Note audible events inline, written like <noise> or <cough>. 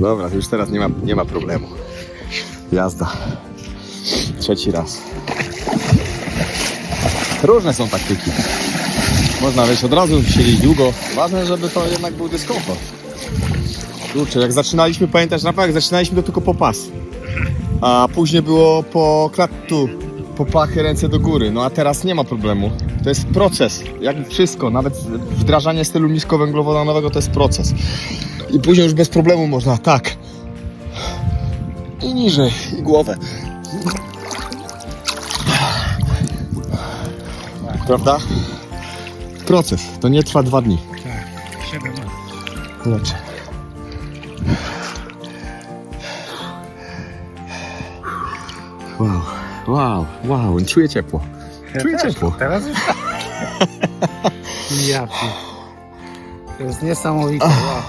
Dobra, już teraz nie ma, nie ma problemu. Jazda. Trzeci raz. Różne są taktyki. Można wejść od razu, siedzieć długo. Ważne, żeby to jednak był dyskomfort. Kurczę, jak zaczynaliśmy, pamiętasz na jak zaczynaliśmy to tylko po pas. A później było po klattu, po pachy, ręce do góry. No a teraz nie ma problemu. To jest proces. Jak wszystko, nawet wdrażanie stylu niskowęglowodanowego to jest proces. I później już bez problemu można, tak. I niżej, i głowę. Prawda? Proces. To nie trwa dwa dni. Tak, 7 lat. Wow, wow, wow, czuję ciepło. Czuję ciepło. Teraz już <laughs> Ja To jest niesamowite. Wow.